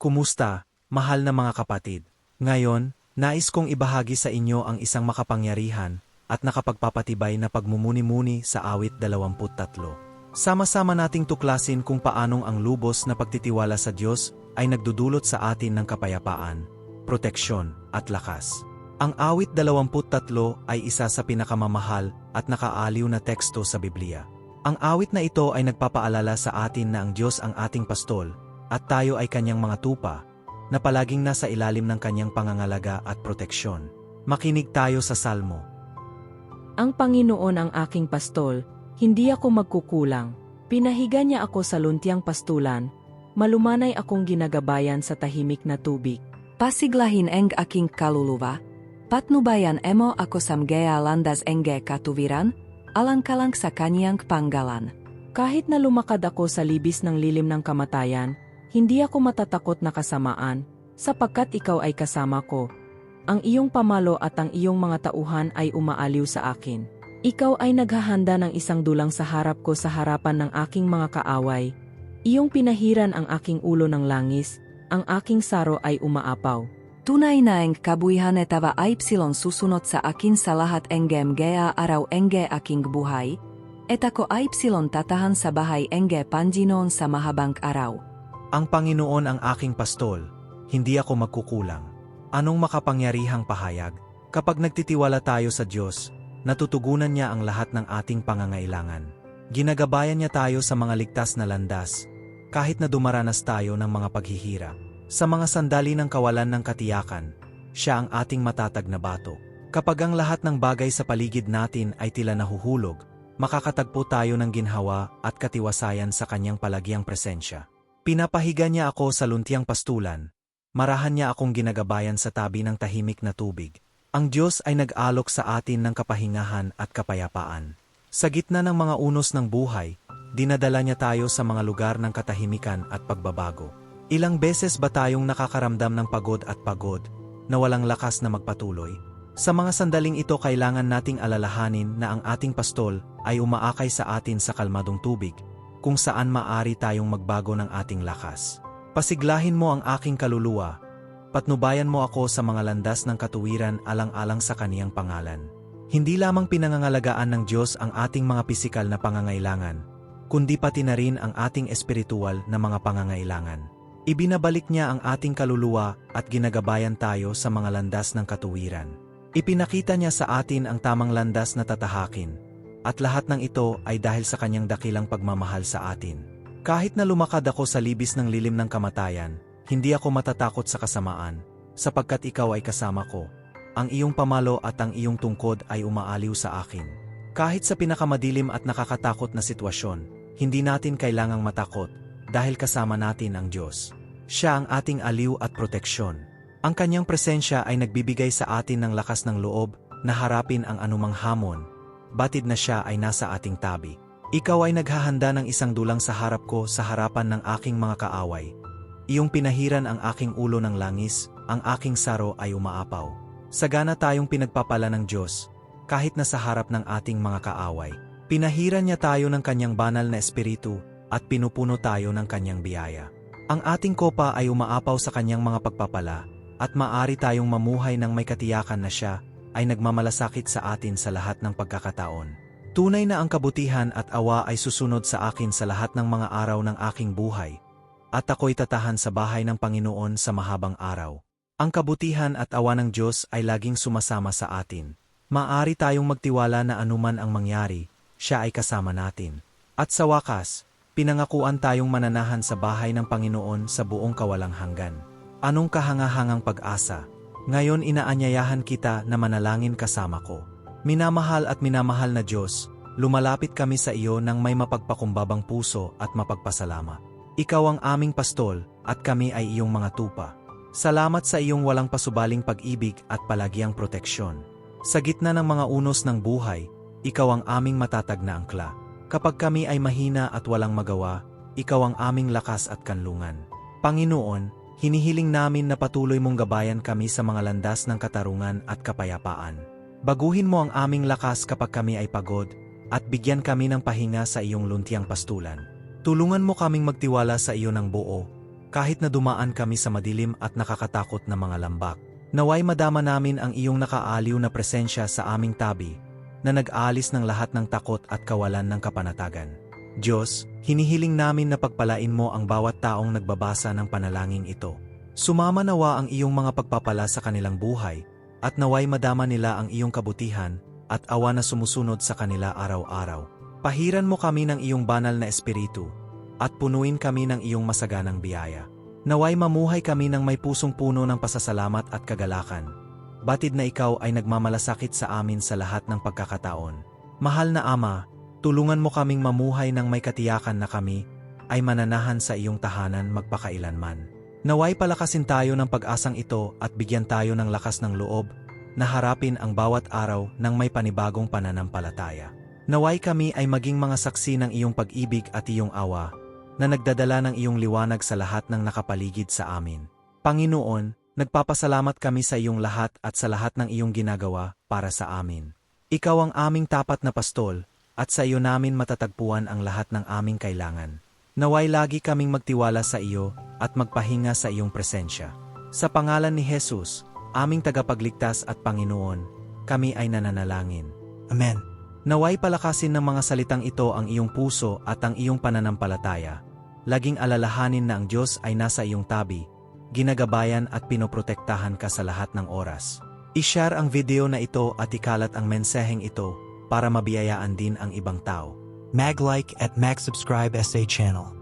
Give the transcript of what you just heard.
Kumusta, mahal na mga kapatid? Ngayon, nais kong ibahagi sa inyo ang isang makapangyarihan at nakapagpapatibay na pagmumuni-muni sa awit 23. Sama-sama nating tuklasin kung paanong ang lubos na pagtitiwala sa Diyos ay nagdudulot sa atin ng kapayapaan, proteksyon, at lakas. Ang awit 23 ay isa sa pinakamamahal at nakaaliw na teksto sa Biblia. Ang awit na ito ay nagpapaalala sa atin na ang Diyos ang ating pastol at tayo ay kanyang mga tupa, na palaging nasa ilalim ng kanyang pangangalaga at proteksyon. Makinig tayo sa Salmo. Ang Panginoon ang aking pastol, hindi ako magkukulang. Pinahiga niya ako sa luntiang pastulan, malumanay akong ginagabayan sa tahimik na tubig. Pasiglahin eng aking kaluluwa, patnubayan emo ako samgea landas enge katuviran, alangkalang sa kanyang panggalan. Kahit na lumakad ako sa libis ng lilim ng kamatayan, hindi ako matatakot na kasamaan, sapagkat ikaw ay kasama ko. Ang iyong pamalo at ang iyong mga tauhan ay umaaliw sa akin. Ikaw ay naghahanda ng isang dulang sa harap ko sa harapan ng aking mga kaaway. Iyong pinahiran ang aking ulo ng langis, ang aking saro ay umaapaw. Tunay na eng kabuihane tava aipsilon susunod sa akin sa lahat engem gea araw enge aking buhay, etako aipsilon tatahan sa bahay enge panjinon sa mahabang araw. Ang Panginoon ang aking pastol, hindi ako magkukulang. Anong makapangyarihang pahayag? Kapag nagtitiwala tayo sa Diyos, natutugunan niya ang lahat ng ating pangangailangan. Ginagabayan niya tayo sa mga ligtas na landas, kahit na dumaranas tayo ng mga paghihirap. Sa mga sandali ng kawalan ng katiyakan, siya ang ating matatag na bato. Kapag ang lahat ng bagay sa paligid natin ay tila nahuhulog, makakatagpo tayo ng ginhawa at katiwasayan sa kanyang palagiang presensya. Pinapahiga niya ako sa luntiang pastulan. Marahan niya akong ginagabayan sa tabi ng tahimik na tubig. Ang Diyos ay nag-alok sa atin ng kapahingahan at kapayapaan. Sa gitna ng mga unos ng buhay, dinadala niya tayo sa mga lugar ng katahimikan at pagbabago. Ilang beses ba tayong nakakaramdam ng pagod at pagod, na walang lakas na magpatuloy? Sa mga sandaling ito kailangan nating alalahanin na ang ating pastol ay umaakay sa atin sa kalmadong tubig, kung saan maari tayong magbago ng ating lakas. Pasiglahin mo ang aking kaluluwa, patnubayan mo ako sa mga landas ng katuwiran alang-alang sa kaniyang pangalan. Hindi lamang pinangangalagaan ng Diyos ang ating mga pisikal na pangangailangan, kundi pati na rin ang ating espiritual na mga pangangailangan. Ibinabalik niya ang ating kaluluwa at ginagabayan tayo sa mga landas ng katuwiran. Ipinakita niya sa atin ang tamang landas na tatahakin, at lahat ng ito ay dahil sa kanyang dakilang pagmamahal sa atin. Kahit na lumakad ako sa libis ng lilim ng kamatayan, hindi ako matatakot sa kasamaan, sapagkat ikaw ay kasama ko. Ang iyong pamalo at ang iyong tungkod ay umaaliw sa akin. Kahit sa pinakamadilim at nakakatakot na sitwasyon, hindi natin kailangang matakot dahil kasama natin ang Diyos. Siya ang ating aliw at proteksyon. Ang kanyang presensya ay nagbibigay sa atin ng lakas ng loob na harapin ang anumang hamon batid na siya ay nasa ating tabi. Ikaw ay naghahanda ng isang dulang sa harap ko sa harapan ng aking mga kaaway. Iyong pinahiran ang aking ulo ng langis, ang aking saro ay umaapaw. Sagana tayong pinagpapala ng Diyos, kahit na sa harap ng ating mga kaaway. Pinahiran niya tayo ng kanyang banal na espiritu at pinupuno tayo ng kanyang biyaya. Ang ating kopa ay umaapaw sa kanyang mga pagpapala at maari tayong mamuhay ng may katiyakan na siya ay nagmamalasakit sa atin sa lahat ng pagkakataon. Tunay na ang kabutihan at awa ay susunod sa akin sa lahat ng mga araw ng aking buhay, at ako'y tatahan sa bahay ng Panginoon sa mahabang araw. Ang kabutihan at awa ng Diyos ay laging sumasama sa atin. Maari tayong magtiwala na anuman ang mangyari, siya ay kasama natin. At sa wakas, pinangakuan tayong mananahan sa bahay ng Panginoon sa buong kawalang hanggan. Anong kahangahangang pag-asa, ngayon inaanyayahan kita na manalangin kasama ko. Minamahal at minamahal na Diyos, lumalapit kami sa iyo ng may mapagpakumbabang puso at mapagpasalama. Ikaw ang aming pastol, at kami ay iyong mga tupa. Salamat sa iyong walang pasubaling pag-ibig at palagiang proteksyon. Sa gitna ng mga unos ng buhay, ikaw ang aming matatag na angkla. Kapag kami ay mahina at walang magawa, ikaw ang aming lakas at kanlungan. Panginoon, Hinihiling namin na patuloy mong gabayan kami sa mga landas ng katarungan at kapayapaan. Baguhin mo ang aming lakas kapag kami ay pagod, at bigyan kami ng pahinga sa iyong luntiang pastulan. Tulungan mo kaming magtiwala sa iyo ng buo, kahit na dumaan kami sa madilim at nakakatakot na mga lambak. Naway madama namin ang iyong nakaaliw na presensya sa aming tabi, na nag-aalis ng lahat ng takot at kawalan ng kapanatagan. Diyos, hinihiling namin na pagpalain mo ang bawat taong nagbabasa ng panalangin ito. Sumama nawa ang iyong mga pagpapala sa kanilang buhay, at naway madama nila ang iyong kabutihan at awa na sumusunod sa kanila araw-araw. Pahiran mo kami ng iyong banal na espiritu, at punuin kami ng iyong masaganang biyaya. Naway mamuhay kami ng may pusong puno ng pasasalamat at kagalakan. Batid na ikaw ay nagmamalasakit sa amin sa lahat ng pagkakataon. Mahal na Ama, tulungan mo kaming mamuhay ng may katiyakan na kami ay mananahan sa iyong tahanan magpakailanman. Naway palakasin tayo ng pag-asang ito at bigyan tayo ng lakas ng loob na harapin ang bawat araw ng may panibagong pananampalataya. Naway kami ay maging mga saksi ng iyong pag-ibig at iyong awa na nagdadala ng iyong liwanag sa lahat ng nakapaligid sa amin. Panginoon, nagpapasalamat kami sa iyong lahat at sa lahat ng iyong ginagawa para sa amin. Ikaw ang aming tapat na pastol, at sa iyo namin matatagpuan ang lahat ng aming kailangan. Naway lagi kaming magtiwala sa iyo at magpahinga sa iyong presensya. Sa pangalan ni Jesus, aming tagapagligtas at Panginoon, kami ay nananalangin. Amen. Naway palakasin ng mga salitang ito ang iyong puso at ang iyong pananampalataya. Laging alalahanin na ang Diyos ay nasa iyong tabi, ginagabayan at pinoprotektahan ka sa lahat ng oras. I-share ang video na ito at ikalat ang mensaheng ito para mabiyayaan din ang ibang tao. Mag like at mag subscribe SA channel.